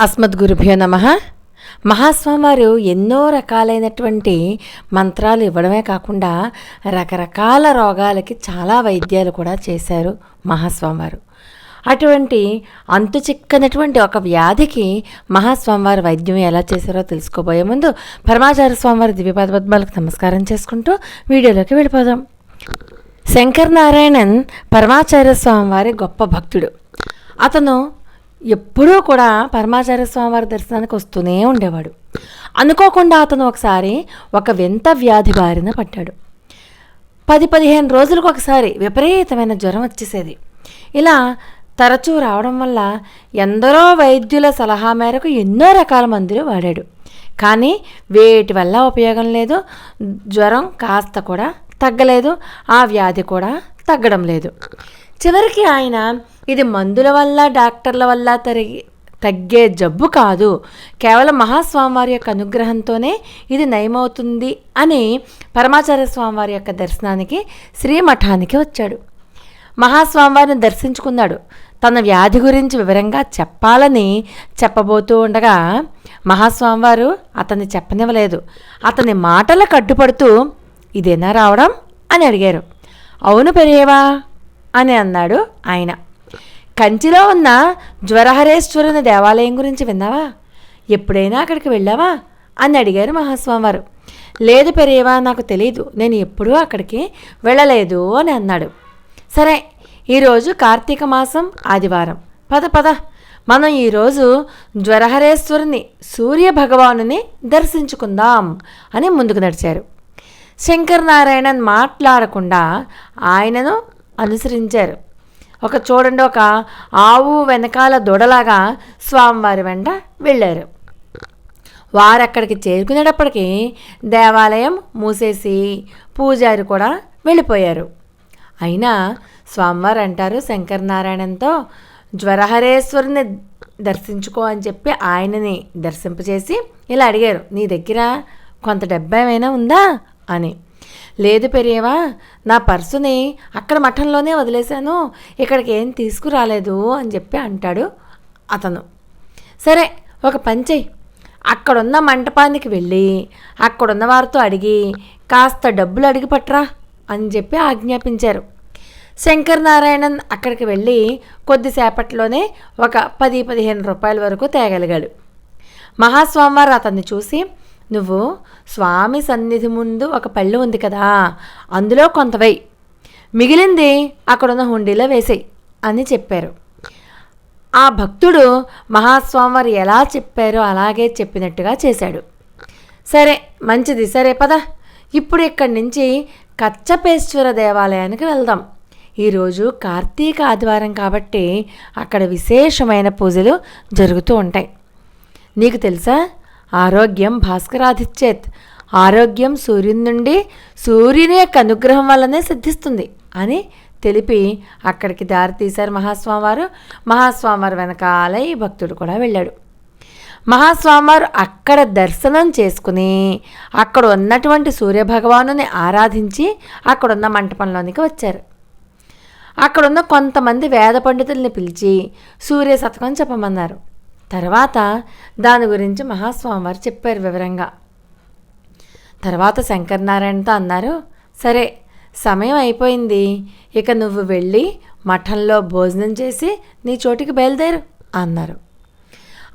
అస్మద్గురుభ్యో నమ. మహాస్వామివారు ఎన్నో రకాలైనటువంటి మంత్రాలు ఇవ్వడమే కాకుండా రకరకాల రోగాలకి చాలా వైద్యాలు కూడా చేశారు మహాస్వామివారు అటువంటి అంతు చిక్కనటువంటి ఒక వ్యాధికి మహాస్వామివారి వైద్యం ఎలా చేశారో తెలుసుకోబోయే ముందు పరమాచార్య స్వామివారి దివ్యపాద పద్మాలకు నమస్కారం చేసుకుంటూ వీడియోలోకి వెళ్ళిపోదాం. శంకర్ నారాయణన్ పరమాచార్య స్వామి వారి గొప్ప భక్తుడు. అతను ఎప్పుడూ కూడా పరమాచార్య స్వామి వారి దర్శనానికి వస్తూనే ఉండేవాడు. అనుకోకుండా అతను ఒకసారి ఒక వింత వ్యాధి బారిన పడ్డాడు. పది పదిహేను రోజులకు ఒకసారి విపరీతమైన జ్వరం వచ్చేసేది. ఇలా తరచూ రావడం వల్ల ఎందరో వైద్యుల సలహా మేరకు ఎన్నో రకాల మందులు వాడాడు. కానీ వేటి వల్ల ఉపయోగం లేదు జ్వరం కాస్త కూడా తగ్గలేదు ఆ వ్యాధి కూడా తగ్గడం లేదు. చివరికి ఆయన ఇది మందుల వల్ల డాక్టర్ల వల్ల తరిగి తగ్గే జబ్బు కాదు. కేవలం మహాస్వామివారి యొక్క అనుగ్రహంతోనే ఇది నయమవుతుంది అని పరమాచార్య స్వామివారి యొక్క దర్శనానికి శ్రీమఠానికి వచ్చాడు. మహాస్వామివారిని దర్శించుకున్నాడు. తన వ్యాధి గురించి వివరంగా చెప్పాలని చెప్పబోతూ ఉండగా మహాస్వామివారు అతన్ని చెప్పనివ్వలేదు. అతని మాటలు కట్టుపడుతూ ఇదేనా రావడం? అని అడిగారు. అవును పెరేవా అని అన్నాడు ఆయన. కంచిలో ఉన్న జ్వరహరేశ్వరుని దేవాలయం గురించి విన్నావా? ఎప్పుడైనా అక్కడికి వెళ్ళావా? అని అడిగారు మహాస్వామివారు. లేదు పెరేవా నాకు తెలియదు నేను ఎప్పుడూ అక్కడికి వెళ్ళలేదు అని అన్నాడు. సరే ఈరోజు కార్తీక మాసం ఆదివారం. పద పద. మనం ఈరోజు జ్వరహరేశ్వరుని సూర్య భగవానుని దర్శించుకుందాం అని ముందుకు నడిచారు. శంకర్ నారాయణన్ మాట్లాడకుండా ఆయనను అనుసరించారు. ఒక చూడండి ఒక ఆవు వెనకాల దొడలాగా స్వామివారి వెంట వెళ్ళారు. వారు అక్కడికి చేరుకునేటప్పటికి దేవాలయం మూసేసి పూజారి కూడా వెళ్ళిపోయారు. అయినా స్వామివారు అంటారు శంకరనారాయణంతో జ్వరహరేశ్వరుని దర్శించుకో అని చెప్పి ఆయనని దర్శింపచేసి ఇలా అడిగారు నీ దగ్గర కొంత డబ్బు ఏమైనా ఉందా? అని. లేదు పెరియవా నా పర్సుని అక్కడ మఠంలోనే వదిలేశాను ఇక్కడికి ఏం తీసుకురాలేదు అని చెప్పి అంటాడు అతను. సరే ఒక పని చెయ్యి. అక్కడున్న మంటపానికి వెళ్ళి అక్కడున్న వారితో అడిగి కాస్త డబ్బులు అడిగి పట్రా అని చెప్పి ఆజ్ఞాపించారు. శంకర్ నారాయణన్ అక్కడికి వెళ్ళి కొద్దిసేపట్లోనే ఒక పది పదిహేను రూపాయల వరకు తేగలిగాడు. మహాస్వామివారు అతన్ని చూసి నువ్వు స్వామి సన్నిధి ముందు ఒక పళ్ళు ఉంది కదా అందులో కొంత మిగిలింది అక్కడున్న హుండీలో వేసేయి అని చెప్పారు. ఆ భక్తుడు మహాస్వామివారు ఎలా చెప్పారో అలాగే చెప్పినట్టుగా చేశాడు. సరే మంచిది. సరే పద. ఇప్పుడు ఇక్కడి నుంచి కచ్చపేశ్వర దేవాలయానికి వెళ్దాం. ఈరోజు కార్తీక ఆదివారం కాబట్టి అక్కడ విశేషమైన పూజలు జరుగుతూ ఉంటాయి. నీకు తెలుసా? ఆరోగ్యం భాస్కరాధిచ్చేత్ ఆరోగ్యం సూర్యుని నుండి సూర్యుని యొక్క అనుగ్రహం వల్లనే సిద్ధిస్తుంది అని తెలిపి అక్కడికి దారి తీశారు మహాస్వామివారు. మహాస్వామివారు వెనకాల ఈ భక్తుడు కూడా వెళ్ళాడు. మహాస్వామివారు అక్కడ దర్శనం చేసుకుని అక్కడ ఉన్నటువంటి సూర్యభగవానుని ఆరాధించి అక్కడున్న మంటపంలోనికి వచ్చారు. అక్కడున్న కొంతమంది వేద పండితుల్ని పిలిచి సూర్య శతకం చెప్పమన్నారు. తర్వాత దాని గురించి మహాస్వామివారు చెప్పారు వివరంగా. తర్వాత శంకరనారాయణతో అన్నారు సరే సమయం అయిపోయింది ఇక నువ్వు వెళ్ళి మఠంలో భోజనం చేసి నీ చోటికి బయలుదేరు అన్నారు.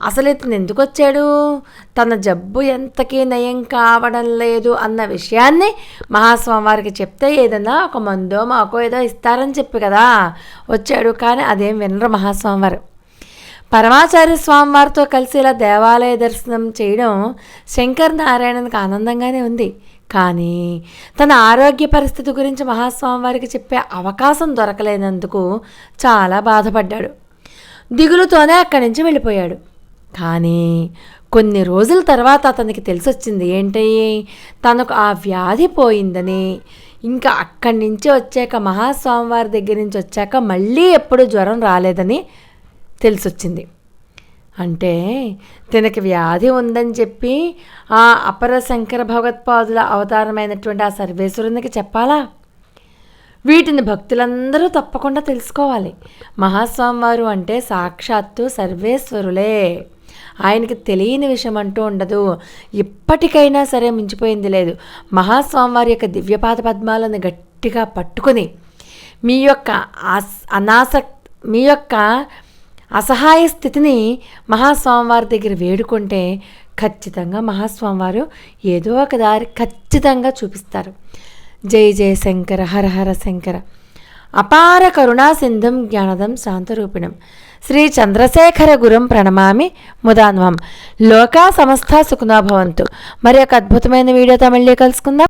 అసలు ఇతను ఎందుకు వచ్చాడు? తన జబ్బు ఎంతకీ నయం కావడం లేదు అన్న విషయాన్ని మహాస్వామి వారికి చెప్తే ఏదైనా ఒక మందో మాకో ఏదో ఇస్తారని చెప్పి కదా వచ్చాడు. కానీ అదేం వినరు మహాస్వామి వారు పరమాచార్య స్వామివారితో కలిసి ఇలా దేవాలయ దర్శనం చేయడం శంకర్ నారాయణనికి ఆనందంగానే ఉంది. కానీ తన ఆరోగ్య పరిస్థితి గురించి మహాస్వామివారికి చెప్పే అవకాశం దొరకలేనందుకు చాలా బాధపడ్డాడు. దిగులుతోనే అక్కడి నుంచి వెళ్ళిపోయాడు. కానీ కొన్ని రోజుల తర్వాత అతనికి తెలిసొచ్చింది ఏంటి? తనకు ఆ వ్యాధి పోయిందని. ఇంకా అక్కడి నుంచి వచ్చాక మహాస్వామివారి దగ్గర నుంచి వచ్చాక మళ్ళీ ఎప్పుడు జ్వరం రాలేదని తెలిసొచ్చింది. అంటే తనకి వ్యాధి ఉందని చెప్పి ఆ అపర శంకర భగవత్పాదుల అవతారమైనటువంటి ఆ సర్వేశ్వరునికి చెప్పాలా? వీటిని భక్తులందరూ తప్పకుండా తెలుసుకోవాలి. మహాస్వామివారు అంటే సాక్షాత్తు సర్వేశ్వరులే. ఆయనకి తెలియని విషయం అంటూ ఉండదు. ఇప్పటికైనా సరే మించిపోయింది లేదు. మహాస్వామివారి యొక్క దివ్యపాద పద్మాలను గట్టిగా పట్టుకొని మీ యొక్క అనాసక్ మీ యొక్క అసహాయ స్థితిని మహాస్వామివారి దగ్గర వేడుకుంటే ఖచ్చితంగా మహాస్వామివారు ఏదో ఒక దారి ఖచ్చితంగా చూపిస్తారు. జై జయ శంకర హర హర శంకర. అపార కరుణా సింధం జ్ఞానదం శాంతరూపిణం. శ్రీ చంద్రశేఖర గురం ప్రణమామి ముదాన్వం. లోకా సమస్త సుఖనా భవంతు. మరి ఒక అద్భుతమైన వీడియోతో మళ్ళీ కలుసుకుందాం.